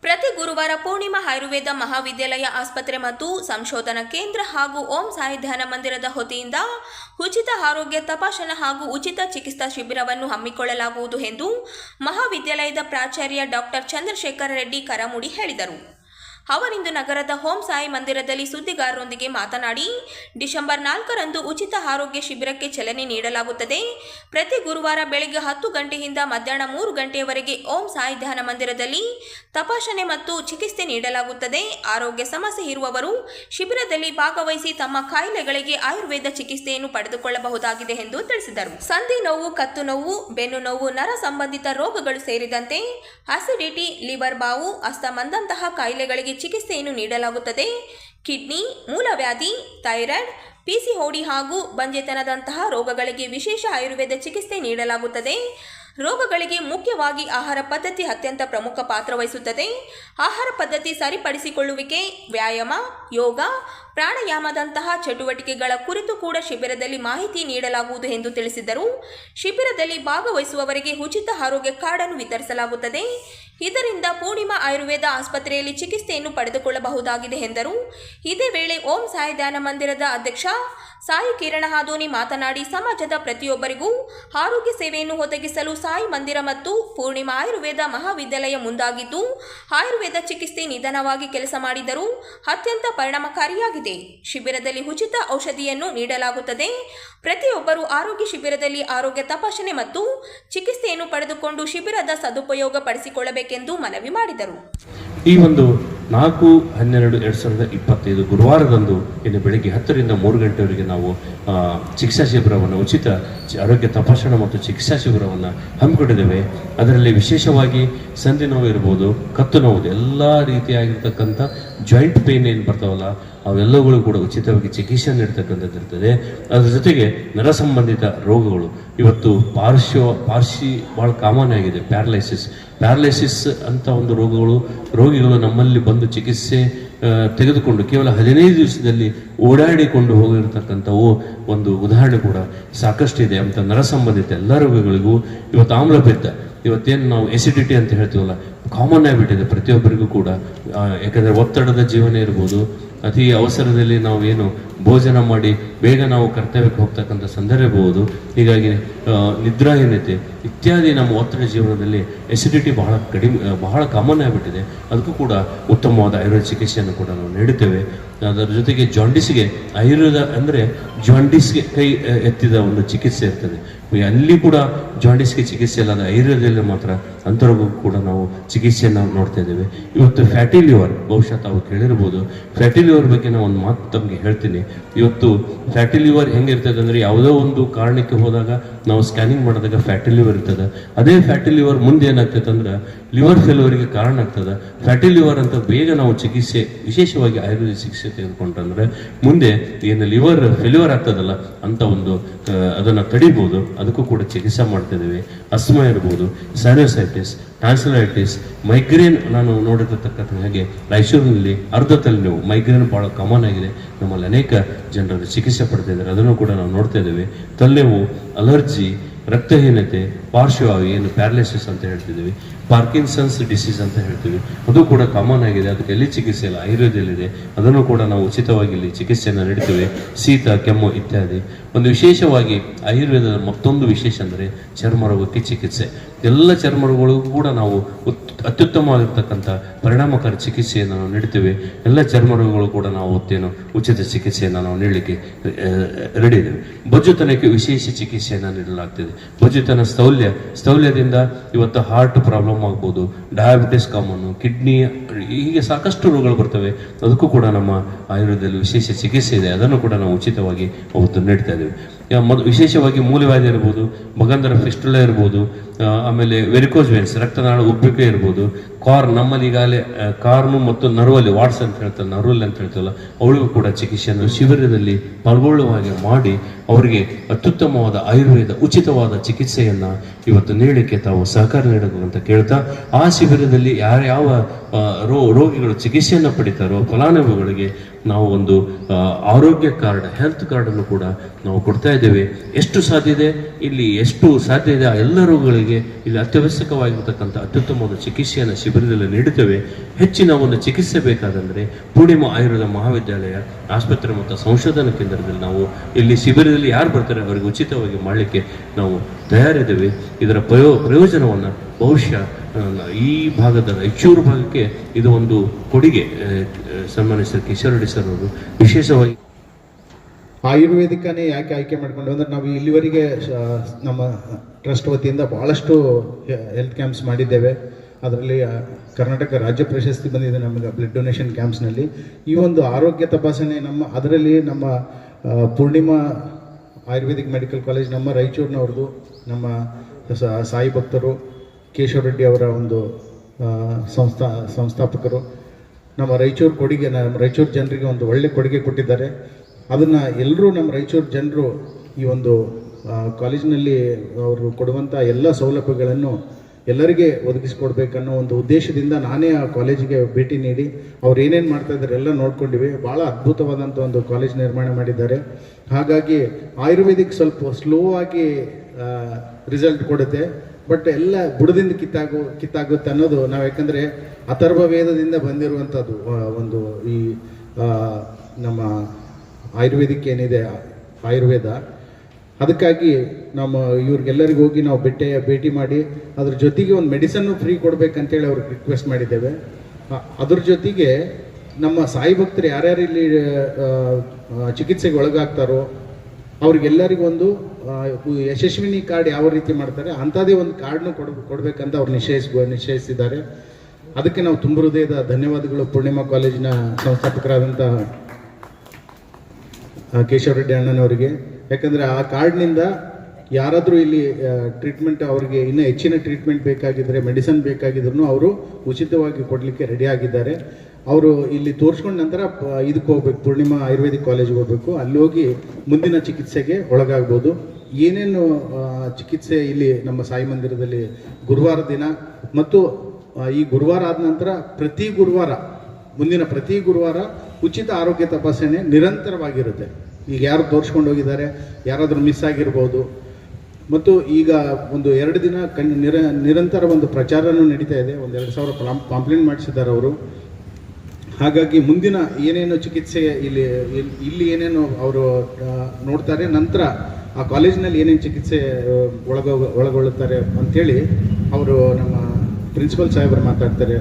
ಪ್ರತಿ ಗುರುವಾರ ಪೂರ್ಣಿಮಾ ಆಯುರ್ವೇದ ಮಹಾವಿದ್ಯಾಲಯ ಆಸ್ಪತ್ರೆ ಮತ್ತು ಸಂಶೋಧನಾ ಕೇಂದ್ರ ಹಾಗೂ ಓಂ ಸಾಯಿ ಧ್ಯಾನ ಮಂದಿರದ ಹೊತಿಯಿಂದ ಉಚಿತ ಆರೋಗ್ಯ ತಪಾಸಣಾ ಹಾಗೂ ಉಚಿತ ಚಿಕಿತ್ಸಾ ಶಿಬಿರವನ್ನು ಹಮ್ಮಿಕೊಳ್ಳಲಾಗುವುದು ಎಂದು ಮಹಾವಿದ್ಯಾಲಯದ ಪ್ರಾಚಾರ್ಯ ಡಾಕ್ಟರ್ ಚಂದ್ರಶೇಖರ ರೆಡ್ಡಿ ಕರಮುಡಿ ಹೇಳಿದರು. ಅವರಿಂದು ನಗರದ ಹೋಂ ಸಾಯಿ ಮಂದಿರದಲ್ಲಿ ಸುದ್ದಿಗಾರರೊಂದಿಗೆ ಮಾತನಾಡಿ, ಡಿಸೆಂಬರ್ ನಾಲ್ಕರಂದು ಉಚಿತ ಆರೋಗ್ಯ ಶಿಬಿರಕ್ಕೆ ಚಲನೆ ನೀಡಲಾಗುತ್ತದೆ. ಪ್ರತಿ ಗುರುವಾರ ಬೆಳಗ್ಗೆ ಹತ್ತು ಗಂಟೆಯಿಂದ ಮಧ್ಯಾಹ್ನ ಮೂರು ಗಂಟೆಯವರೆಗೆ ಓಂ ಸಾಯಿ ಧ್ಯಾನ ಮಂದಿರದಲ್ಲಿ ತಪಾಸಣೆ ಮತ್ತು ಚಿಕಿತ್ಸೆ ನೀಡಲಾಗುತ್ತದೆ. ಆರೋಗ್ಯ ಸಮಸ್ಯೆ ಇರುವವರು ಶಿಬಿರದಲ್ಲಿ ಭಾಗವಹಿಸಿ ತಮ್ಮ ಕಾಯಿಲೆಗಳಿಗೆ ಆಯುರ್ವೇದ ಚಿಕಿತ್ಸೆಯನ್ನು ಪಡೆದುಕೊಳ್ಳಬಹುದಾಗಿದೆ ಎಂದು ತಿಳಿಸಿದರು. ಸಂಧಿ ನೋವು, ಕತ್ತು ನೋವು, ಬೆನ್ನು ನೋವು, ನರ ಸಂಬಂಧಿತ ರೋಗಗಳು ಸೇರಿದಂತೆ, ಅಸಿಡಿಟಿ, ಲಿವರ್ ಬಾವು, ಅಸ್ತಮಂದಂತಹ ಕಾಯಿಲೆಗಳಿಗೆ ಚಿಕಿತ್ಸೆಯನ್ನು ನೀಡಲಾಗುತ್ತದೆ. ಕಿಡ್ನಿ, ಮೂಲವ್ಯಾಧಿ, ಥೈರಾಯ್ಡ್ ಪಿಸಿಒಡಿ ಹಾಗೂ ಬಂಜೆತನದಂತಹ ರೋಗಗಳಿಗೆ ವಿಶೇಷ ಆಯುರ್ವೇದ ಚಿಕಿತ್ಸೆ ನೀಡಲಾಗುತ್ತದೆ. ರೋಗಗಳಿಗೆ ಮುಖ್ಯವಾಗಿ ಆಹಾರ ಪದ್ಧತಿ ಅತ್ಯಂತ ಪ್ರಮುಖ ಪಾತ್ರ ವಹಿಸುತ್ತದೆ. ಆಹಾರ ಪದ್ಧತಿ ಸರಿಪಡಿಸಿಕೊಳ್ಳುವಿಕೆ, ವ್ಯಾಯಾಮ, ಯೋಗ, ಪ್ರಾಣಾಯಾಮದಂತಹ ಚಟುವಟಿಕೆಗಳ ಕುರಿತು ಕೂಡ ಶಿಬಿರದಲ್ಲಿ ಮಾಹಿತಿ ನೀಡಲಾಗುವುದು ಎಂದು ತಿಳಿಸಿದರು. ಶಿಬಿರದಲ್ಲಿ ಭಾಗವಹಿಸುವವರಿಗೆ ಉಚಿತ ಆರೋಗ್ಯ ಕಾರ್ಡನ್ನು ವಿತರಿಸಲಾಗುತ್ತದೆ. ಇದರಿಂದ ಪೂರ್ಣಿಮಾ ಆಯುರ್ವೇದ ಆಸ್ಪತ್ರೆಯಲ್ಲಿ ಚಿಕಿತ್ಸೆಯನ್ನು ಪಡೆದುಕೊಳ್ಳಬಹುದಾಗಿದೆ ಎಂದರು. ಇದೇ ವೇಳೆ ಓಂ ಸಾಯಿ ಧ್ಯಾನ ಮಂದಿರದ ಅಧ್ಯಕ್ಷ ಸಾಯಿ ಕಿರಣ ಹಾದೋನಿ ಮಾತನಾಡಿ, ಸಮಾಜದ ಪ್ರತಿಯೊಬ್ಬರಿಗೂ ಆರೋಗ್ಯ ಸೇವೆಯನ್ನು ಒದಗಿಸಲು ಸಾಯಿ ಮಂದಿರ ಮತ್ತು ಪೂರ್ಣಿಮಾ ಆಯುರ್ವೇದ ಮಹಾವಿದ್ಯಾಲಯ ಮುಂದಾಗಿದ್ದು, ಆಯುರ್ವೇದ ಚಿಕಿತ್ಸೆ ನಿಧಾನವಾಗಿ ಕೆಲಸ ಮಾಡಿದರೂ ಅತ್ಯಂತ ಪರಿಣಾಮಕಾರಿಯಾಗಿದೆ. ಶಿಬಿರದಲ್ಲಿ ಉಚಿತ ಔಷಧಿಯನ್ನು ನೀಡಲಾಗುತ್ತದೆ. ಪ್ರತಿಯೊಬ್ಬರು ಆರೋಗ್ಯ ಶಿಬಿರದಲ್ಲಿ ಆರೋಗ್ಯ ತಪಾಸಣೆ ಮತ್ತು ಚಿಕಿತ್ಸೆಯನ್ನು ಪಡೆದುಕೊಂಡು ಶಿಬಿರದ ಸದುಪಯೋಗ ಪಡಿಸಿಕೊಳ್ಳಬೇಕೆಂದು ಮನವಿ ಮಾಡಿದರು. ಈ ಒಂದು ನಾಲ್ಕು, ಹನ್ನೆರಡು, ಎರಡು ಸಾವಿರದ ಇಪ್ಪತ್ತೈದು ಗುರುವಾರದಂದು ಇನ್ನು ಬೆಳಗ್ಗೆ ಹತ್ತರಿಂದ ಮೂರು ಗಂಟೆವರೆಗೆ ನಾವು ಚಿಕಿತ್ಸಾ ಶಿಬಿರವನ್ನು, ಉಚಿತ ಆರೋಗ್ಯ ತಪಾಸಣಾ ಮತ್ತು ಚಿಕಿತ್ಸಾ ಶಿಬಿರವನ್ನು ಹಮ್ಮಿಕೊಂಡಿದ್ದೇವೆ. ಅದರಲ್ಲಿ ವಿಶೇಷವಾಗಿ ಸಂಧಿ ನೋವು ಇರ್ಬೋದು, ಕತ್ತು ನೋವು ಎಲ್ಲ ರೀತಿಯಾಗಿರ್ತಕ್ಕಂಥ ಜಾಯಿಂಟ್ ಪೇನ್ ಏನು ಬರ್ತಾವಲ್ಲ, ಅವೆಲ್ಲವುಗಳು ಕೂಡ ಉಚಿತವಾಗಿ ಚಿಕಿತ್ಸೆ ನೀಡ್ತಕ್ಕಂಥದ್ದು ಇರ್ತದೆ ಅದರ ಜೊತೆಗೆ ನರ ಸಂಬಂಧಿತ ರೋಗಗಳು ಇವತ್ತು ಪಾರ್ಶ್ವ, ಪಾರ್ಶಿ ಭಾಳ ಕಾಮನ್ ಆಗಿದೆ ಪ್ಯಾರಲೈಸಿಸ್ ಪ್ಯಾರಲೈಸಿಸ್ ಅಂತ ಒಂದು ರೋಗಗಳು, ರೋಗಿಗಳು ನಮ್ಮಲ್ಲಿ ಬಂದು ಚಿಕಿತ್ಸೆ ತೆಗೆದುಕೊಂಡು ಕೇವಲ ಹದಿನೈದು ದಿವಸದಲ್ಲಿ ಓಡಾಡಿಕೊಂಡು ಹೋಗಿರ್ತಕ್ಕಂಥವು ಒಂದು ಉದಾಹರಣೆ ಕೂಡ ಸಾಕಷ್ಟಿದೆ ಅಂತ ನರ ಸಂಬಂಧಿತ ಎಲ್ಲ ರೋಗಗಳಿಗೂ ಇವತ್ತು ಆಮ್ಲಪಿತ್ತ. ಇವತ್ತೇನು ನಾವು ಎಸಿಡಿಟಿ ಅಂತ ಹೇಳ್ತೀವಲ್ಲ ಕಾಮನ್ ಆಗಿಬಿಟ್ಟಿದೆ ಪ್ರತಿಯೊಬ್ಬರಿಗೂ ಕೂಡ. ಯಾಕಂದ್ರೆ ಒತ್ತಡದ ಜೀವನ ಇರ್ಬೋದು, ಅತಿ ಅವಸರದಲ್ಲಿ ನಾವು ಏನು ಭೋಜನ ಮಾಡಿ ಬೇಗ ನಾವು ಕರ್ತವ್ಯಕ್ಕೆ ಹೋಗ್ತಕ್ಕಂಥ ಸಂದರ್ಭ ಇರ್ಬೋದು. ಹೀಗಾಗಿ ನಿದ್ರಾಹೀನತೆ ಇತ್ಯಾದಿ ನಮ್ಮ ಒತ್ತಡ ಜೀವನದಲ್ಲಿ ಎಸಿಡಿಟಿ ಬಹಳ ಕಡಿಮೆ ಬಹಳ ಕಾಮನ್ ಆಗಿಬಿಟ್ಟಿದೆ. ಅದಕ್ಕೂ ಕೂಡ ಉತ್ತಮವಾದ ಆಯುರ್ವೇದ ಚಿಕಿತ್ಸೆಯನ್ನು ಕೂಡ ನಾವು ನೀಡುತ್ತೇವೆ. ಅದರ ಜೊತೆಗೆ ಜಾಂಡಿಸ್ಗೆ ಆಯುರ್ವೇದ ಅಂದರೆ ಜಾಂಡಿಸ್ಗೆ ಕೈ ಎತ್ತಿದ ಒಂದು ಚಿಕಿತ್ಸೆ ಇರ್ತದೆ. ಅಲ್ಲಿ ಕೂಡ ಜಾಂಡಿಸ್ಗೆ ಚಿಕಿತ್ಸೆ ಅಲ್ಲದ ಆಯುರ್ವೇದದಲ್ಲಿ ಮಾತ್ರ ಅಂತರ್ಗೂ ಕೂಡ ನಾವು ಚಿಕಿತ್ಸೆಯನ್ನು ನೋಡ್ತಾ ಇದ್ದೇವೆ. ಇವತ್ತು ಫ್ಯಾಟಿ ಲಿವರ್ ಬಹುಶಃ ತಾವು ಕೇಳಿರ್ಬೋದು. ಫ್ಯಾಟಿ ಲಿವರ್ ಬಗ್ಗೆ ನಾನು ಒಂದು ಮಾತು ತಮಗೆ ಹೇಳ್ತೀನಿ. ಇವತ್ತು ಫ್ಯಾಟಿ ಲಿವರ್ ಹೆಂಗಿರ್ತದೆ ಅಂದರೆ ಯಾವುದೋ ಒಂದು ಕಾರಣಕ್ಕೆ ಹೋದಾಗ ನಾವು ಸ್ಕ್ಯಾನಿಂಗ್ ಮಾಡಿದಾಗ ಫ್ಯಾಟಿ ಲಿವರ್ ಇರ್ತದೆ. ಅದೇ ಫ್ಯಾಟಿ ಲಿವರ್ ಮುಂದೆ ಏನಾಗ್ತದೆ ಅಂದ್ರೆ ಲಿವರ್ ಫೇಲ್ಯೂರಿಗೆ ಕಾರಣ ಆಗ್ತದೆ. ಫ್ಯಾಟಿ ಲಿವರ್ ಅಂತ ಬೇಗ ನಾವು ಚಿಕಿತ್ಸೆ, ವಿಶೇಷವಾಗಿ ಆಯುರ್ವೇದಿಕ್ ಚಿಕಿತ್ಸೆ ತೆಗೆದುಕೊಂಡ್ರೆ ಮುಂದೆ ಏನು ಲಿವರ್ ಫೇಲ್ಯೂರ್ ಆಗ್ತದಲ್ಲ ಅಂತ ಒಂದು ಅದನ್ನು ಅದನ್ನ ತಡಿಬೋದು. ಅದಕ್ಕೂ ಕೂಡ ಚಿಕಿತ್ಸೆ ಮಾಡ್ತಿದ್ದೀವಿ ಅಸ್ಮ ಇರ್ಬೋದು. ಸ್ಯಾನೋಸೈಟಿಸ್ ಟ್ರಾನ್ಸಲೈಟಿಸ್ ಮೈಗ್ರೇನ್ ನಾನು ನೋಡಿರ್ತಕ್ಕಂಥ ಹಾಗೆ ರಾಯಚೂರಿನಲ್ಲಿ ಅರ್ಧ ತಲೆನೋವು ಮೈಗ್ರೇನ್ ಭಾಳ ಕಾಮನ್ ಆಗಿದೆ. ನಮ್ಮಲ್ಲಿ ಅನೇಕ ಜನರಲ್ಲಿ ಚಿಕಿತ್ಸೆ ಪಡ್ತಾ ಇದ್ದಾರೆ ಅದನ್ನು ಕೂಡ ನಾವು ನೋಡ್ತಾ ಇದ್ದೇವೆ. ತಲೆನೋವು ಅಲರ್ಜಿ ರಕ್ತಹೀನತೆ, ಪಾರ್ಶ್ವವಾಯು ಏನು ಪ್ಯಾರಲಿಸಿಸ್ ಅಂತ ಹೇಳ್ತಿದ್ದೀವಿ. ಪಾರ್ಕಿನ್ಸನ್ಸ್ ಡಿಸೀಸ್ ಅಂತ ಹೇಳ್ತೀವಿ. ಅದು ಕೂಡ ಕಾಮನ್ ಆಗಿದೆ. ಅದಕ್ಕೆ ಎಲ್ಲಿ ಚಿಕಿತ್ಸೆ ಇಲ್ಲ. ಆಯುರ್ವೇದಲ್ಲಿದೆ. ಅದನ್ನು ಕೂಡ ನಾವು ಉಚಿತವಾಗಿ ಇಲ್ಲಿ ಚಿಕಿತ್ಸೆಯನ್ನು ನೀಡ್ತೇವೆ. ಶೀತ, ಕೆಮ್ಮು ಇತ್ಯಾದಿ. ಒಂದು ವಿಶೇಷವಾಗಿ ಆಯುರ್ವೇದದ ಮತ್ತೊಂದು ವಿಶೇಷ ಅಂದರೆ ಚರ್ಮ ರೋಗಕ್ಕೆ ಚಿಕಿತ್ಸೆ. ಎಲ್ಲ ಚರ್ಮ ರೋಗಗಳಿಗೂ ಕೂಡ ನಾವು ಉತ್, ಅತ್ಯುತ್ತಮವಾಗಿರ್ತಕ್ಕಂಥ ಪರಿಣಾಮಕಾರಿ ಚಿಕಿತ್ಸೆಯನ್ನು ನಾವು ನೀಡ್ತೇವೆ. ಎಲ್ಲ ಚರ್ಮ ರೋಗಗಳು ಕೂಡ ನಾವು ಒತ್ತೇನು ಉಚಿತ ಚಿಕಿತ್ಸೆಯನ್ನು ನಾವು ನೀಡಲಿಕ್ಕೆ ರೆಡಿ ಇದ್ದೇವೆ ಬಜ್ಜುತನಕ್ಕೆ ವಿಶೇಷ ಚಿಕಿತ್ಸೆಯನ್ನು ನೀಡಲಾಗ್ತದೆ. ಬೊಜ್ಜುತನ ಸ್ಥೌಲ್ಯ, ಸ್ಥೌಲ್ಯದಿಂದ ಇವತ್ತು ಹಾರ್ಟ್ ಪ್ರಾಬ್ಲಮ್ ಆಗ್ಬೋದು ಡಯಾಬಿಟಿಸ್ ಕಾಮನ್ನು ಕಿಡ್ನಿ ಹೀಗೆ ಸಾಕಷ್ಟು ರೋಗಗಳು ಬರ್ತವೆ. ಅದಕ್ಕೂ ಕೂಡ ನಮ್ಮ ಆಯುರ್ವೇದದಲ್ಲಿ ವಿಶೇಷ ಚಿಕಿತ್ಸೆ ಇದೆ. ಅದನ್ನು ಕೂಡ ನಾವು ಉಚಿತವಾಗಿ ಅವತ್ತು ನೀಡ್ತಾ ಇದ್ದೇವೆ. ಯಾ- ಮೊದ್ ವಿಶೇಷವಾಗಿ ಮೂಲವ್ಯಾಧಿ ಇರ್ಬೋದು ಮಗಂಧರ ಫಿಸ್ಟುಲ ಇರ್ಬೋದು ಆಮೇಲೆ ವೆರಿಕೋಸ್ ವೆನ್ಸ್ ರಕ್ತನಾಳ ಉಬ್ಬಿಕೆ ಇರ್ಬೋದು, ಕಾರ್ ನಮ್ಮಲ್ಲಿ ಈಗಾಗಲೇ ಕಾರ್ನು ಮತ್ತು ನರ್ವಲ್ಲಿ, ವಾಟ್ಸ್ ಅಂತ ಹೇಳ್ತಾರೆ ನರ್ವಲ್ ಅಂತ ಹೇಳ್ತೀವಲ್ಲ ಅವಳಿಗೂ ಕೂಡ ಚಿಕಿತ್ಸೆಯನ್ನು ಶಿಬಿರದಲ್ಲಿ ಪಾಲ್ಗೊಳ್ಳುವಾಗೆ ಮಾಡಿ ಅವರಿಗೆ ಅತ್ಯುತ್ತಮವಾದ ಆಯುರ್ವೇದ, ಉಚಿತವಾದ ಚಿಕಿತ್ಸೆಯನ್ನು ಇವತ್ತು ನೀಡಲಿಕ್ಕೆ ತಾವು ಸಹಕಾರ ನೀಡಬೇಕು ಅಂತ ಕೇಳ್ತಾ, ಆ ಶಿಬಿರದಲ್ಲಿ ಯಾರ್ಯಾವ ರೋ, ರೋಗಿಗಳು ಚಿಕಿತ್ಸೆಯನ್ನು ಪಡಿತಾರೋ, ಫಲಾನುಭವಿಗಳಿಗೆ ನಾವು ಒಂದು ಆರೋಗ್ಯ ಕಾರ್ಡ್ ಹೆಲ್ತ್ ಕಾರ್ಡನ್ನು ಕೂಡ ನಾವು ಕೊಡ್ತಾ ಇದ್ದೇವೆ. ಎಷ್ಟು ಸಾಧ್ಯ ಇದೆ? ಇಲ್ಲಿ ಎಷ್ಟು ಸಾಧ್ಯ ಇದೆ? ಆ ಎಲ್ಲ ರೋಗಗಳಿಗೆ ಇಲ್ಲಿ ಅತ್ಯವಶ್ಯಕವಾಗಿರ್ತಕ್ಕಂಥ ಅತ್ಯುತ್ತಮವಾದ ಚಿಕಿತ್ಸೆಯನ್ನು ಶಿಬಿರದಲ್ಲಿ ನೀಡುತ್ತೇವೆ ಹೆಚ್ಚಿನ ಒಂದು ಚಿಕಿತ್ಸೆ ಬೇಕಾದಂದರೆ ಪೂರ್ಣಿಮ ಆಯುರ್ವೇದ ಮಹಾವಿದ್ಯಾಲಯ ಆಸ್ಪತ್ರೆ ಮತ್ತು ಸಂಶೋಧನಾ ಕೇಂದ್ರದಲ್ಲಿ ನಾವು ಇಲ್ಲಿ ಶಿಬಿರದಲ್ಲಿ ಯಾರು ಬರ್ತಾರೆ ಅವರಿಗೆ ಉಚಿತವಾಗಿ ಮಾಡಲಿಕ್ಕೆ ನಾವು ತಯಾರಿದ್ದೇವೆ. ಇದರ ಪ್ರಯೋ, ಪ್ರಯೋಜನವನ್ನು ಬಹುಶಃ ಈ ಭಾಗದ ರಾಯಚೂರು ಭಾಗಕ್ಕೆ ಇದು ಒಂದು ಕೊಡುಗೆ ಸನ್ಮಾನ್ಯ ಸರ್ ಕಿಶೋರ್ ರೆಡ್ಡಿ ಸರ್ ಅವರು. ವಿಶೇಷವಾಗಿ ಆಯುರ್ವೇದಿಕನೇ ಯಾಕೆ ಆಯ್ಕೆ ಮಾಡಿಕೊಂಡು ಅಂದ್ರೆ ನಾವು ಇಲ್ಲಿವರೆಗೆ ನಮ್ಮ ಟ್ರಸ್ಟ್ ವತಿಯಿಂದ ಭಾಳಷ್ಟು ಹೆಲ್ತ್ ಕ್ಯಾಂಪ್ಸ್ ಮಾಡಿದ್ದೇವೆ. ಅದರಲ್ಲಿ ಕರ್ನಾಟಕ ರಾಜ್ಯ ಪ್ರಶಸ್ತಿ ಬಂದಿದೆ ನಮಗೆ ಬ್ಲಡ್ ಡೊನೇಷನ್ ಕ್ಯಾಂಪ್ಸ್ನಲ್ಲಿ ಈ ಒಂದು ಆರೋಗ್ಯ ತಪಾಸಣೆ ನಮ್ಮ, ಅದರಲ್ಲಿ ನಮ್ಮ ಪೂರ್ಣಿಮಾ ಆಯುರ್ವೇದಿಕ್ ಮೆಡಿಕಲ್ ಕಾಲೇಜ್ ನಮ್ಮ ರಾಯಚೂರಿನವ್ರದ್ದು, ನಮ್ಮ ಸಾಯಿ ಭಕ್ತರು ಕೇಶವ ರೆಡ್ಡಿ ಅವರ ಒಂದು ಸಂಸ್ಥಾ, ಸಂಸ್ಥಾಪಕರು. ನಮ್ಮ ರಾಯಚೂರು ಕೊಡುಗೆ, ನಮ್ಮ ರಾಯಚೂರು ಜನರಿಗೆ ಒಂದು ಒಳ್ಳೆ ಕೊಡುಗೆ ಕೊಟ್ಟಿದ್ದಾರೆ. ಅದನ್ನು ಎಲ್ಲರೂ ನಮ್ಮ ರಾಯಚೂರು ಜನರು ಈ ಒಂದು ಕಾಲೇಜಿನಲ್ಲಿ ಅವರು ಕೊಡುವಂಥ ಎಲ್ಲ ಸೌಲಭ್ಯಗಳನ್ನು ಎಲ್ಲರಿಗೆ ಒದಗಿಸಿಕೊಡ್ಬೇಕನ್ನೋ ಒಂದು ಉದ್ದೇಶದಿಂದ ನಾನೇ ಆ ಕಾಲೇಜಿಗೆ ಭೇಟಿ ನೀಡಿ, ಅವ್ರು ಏನೇನು ಮಾಡ್ತಾ ಇದ್ದಾರೆ ಎಲ್ಲ ನೋಡ್ಕೊಂಡಿವಿ. ಭಾಳ ಅದ್ಭುತವಾದಂಥ ಒಂದು ಕಾಲೇಜ್ ನಿರ್ಮಾಣ ಮಾಡಿದ್ದಾರೆ. ಹಾಗಾಗಿ ಆಯುರ್ವೇದಿಕ್ ಸ್ವಲ್ಪ ಸ್ಲೋ ಆಗಿ ರಿಸಲ್ಟ್ ಕೊಡುತ್ತೆ. ಬಟ್ ಎಲ್ಲ ಬುಡದಿಂದ ಕಿತ್ತಾಗು, ಕಿತ್ತಾಗುತ್ತೆ ಅನ್ನೋದು ನಾವು ಯಾಕಂದರೆ ಅಥರ್ವ ವೇದದಿಂದ ಬಂದಿರುವಂಥದ್ದು ಒಂದು ಈ ನಮ್ಮ ಆಯುರ್ವೇದಿಕ್ ಏನಿದೆ ಆಯುರ್ವೇದ. ಅದಕ್ಕಾಗಿ ನಮ್ಮ ಇವ್ರಿಗೆಲ್ಲರಿಗೂ ಹೋಗಿ ನಾವು ಭೇಟಿ ಭೇಟಿ ಮಾಡಿ ಅದ್ರ ಜೊತೆಗೆ ಒಂದು ಮೆಡಿಸನ್ನು ಫ್ರೀ ಕೊಡಬೇಕಂತೇಳಿ ಅವ್ರಿಗೆ ರಿಕ್ವೆಸ್ಟ್ ಮಾಡಿದ್ದೇವೆ. ಅದ್ರ ಜೊತೆಗೆ ನಮ್ಮ ಸಾಯಿ ಭಕ್ತರು ಯಾರ್ಯಾರು ಇಲ್ಲಿ ಚಿಕಿತ್ಸೆಗೆ ಒಳಗಾಗ್ತಾರೋ ಅವ್ರಿಗೆಲ್ಲರಿಗೂ ಒಂದು ಯಶಸ್ವಿನಿ ಕಾರ್ಡ್ ಯಾವ ರೀತಿ ಮಾಡ್ತಾರೆ, ಅಂಥದ್ದೇ ಒಂದು ಕಾರ್ಡ್ನು ಕೊಡ್, ಕೊಡಬೇಕಂತ ಅವ್ರು ನಿಶ್ಚಯಿಸ್, ನಿಶ್ಚಯಿಸಿದ್ದಾರೆ. ಅದಕ್ಕೆ ನಾವು ತುಂಬ ಹೃದಯದ ಧನ್ಯವಾದಗಳು. ಪೂರ್ಣಿಮಾ ಕಾಲೇಜಿನ ಸಂಸ್ಥಾಪಕರಾದಂಥ ಕೇಶವ ರೆಡ್ಡಿ ಅಣ್ಣನವರಿಗೆ. ಯಾಕಂದರೆ ಆ ಕಾರ್ಡ್ನಿಂದ ಯಾರಾದರೂ ಇಲ್ಲಿ ಟ್ರೀಟ್ಮೆಂಟ್ ಅವರಿಗೆ ಇನ್ನೂ ಹೆಚ್ಚಿನ ಟ್ರೀಟ್ಮೆಂಟ್ ಬೇಕಾಗಿದ್ದರೆ ಮೆಡಿಸನ್ ಬೇಕಾಗಿದ್ರು ಅವರು ಉಚಿತವಾಗಿ ಕೊಡಲಿಕ್ಕೆ ರೆಡಿ ಆಗಿದ್ದಾರೆ. ಅವರು ಇಲ್ಲಿ ತೋರಿಸ್ಕೊಂಡ ನಂತರ ಇದಕ್ಕೆ ಹೋಗ್ಬೇಕು, ಪೂರ್ಣಿಮಾ ಆಯುರ್ವೇದಿಕ್ ಕಾಲೇಜಿಗೆ ಹೋಗಬೇಕು. ಅಲ್ಲಿ ಹೋಗಿ ಮುಂದಿನ ಚಿಕಿತ್ಸೆಗೆ ಒಳಗಾಗ್ಬೋದು. ಏನೇನು ಚಿಕಿತ್ಸೆ ಇಲ್ಲಿ ನಮ್ಮ ಸಾಯಿ ಮಂದಿರದಲ್ಲಿ ಗುರುವಾರ ದಿನ ಮತ್ತು ಈ ಗುರುವಾರ ಆದ ನಂತರ ಪ್ರತಿ ಗುರುವಾರ, ಮುಂದಿನ ಪ್ರತಿ ಗುರುವಾರ ಉಚಿತ ಆರೋಗ್ಯ ತಪಾಸಣೆ ನಿರಂತರವಾಗಿರುತ್ತೆ. ಈಗ ಯಾರು ತೋರಿಸ್ಕೊಂಡು ಹೋಗಿದ್ದಾರೆ, ಯಾರಾದರೂ ಮಿಸ್ ಆಗಿರ್ಬೋದು. ಮತ್ತು ಈಗ ಒಂದು ಎರಡು ದಿನ ಕಣ್, ನಿರ, ನಿರಂತರ ಒಂದು ಪ್ರಚಾರನೂ ನಡೀತಾ ಇದೆ. ಒಂದು ಎರಡು ಸಾವಿರ ಕಾಂಪ್ಲೇಂಟ್ ಮಾಡಿಸಿದ್ದಾರೆ ಅವರು. ಹಾಗಾಗಿ ಮುಂದಿನ ಏನೇನು ಚಿಕಿತ್ಸೆ ಇಲ್ಲಿ ಇಲ್ಲಿ ಏನೇನು ಅವರು ನೋಡ್ತಾರೆ, ನಂತರ ಆ ಕಾಲೇಜಿನಲ್ಲಿ ಏನೇನು ಚಿಕಿತ್ಸೆ ಒಳಗೊಳ್ಳುತ್ತಾರೆ ಅಂಥೇಳಿ ಅವರು ನಮ್ಮ ಪ್ರಿನ್ಸಿಪಲ್ ಸಾಹೇಬರು ಮಾತಾಡ್ತಾರೆ.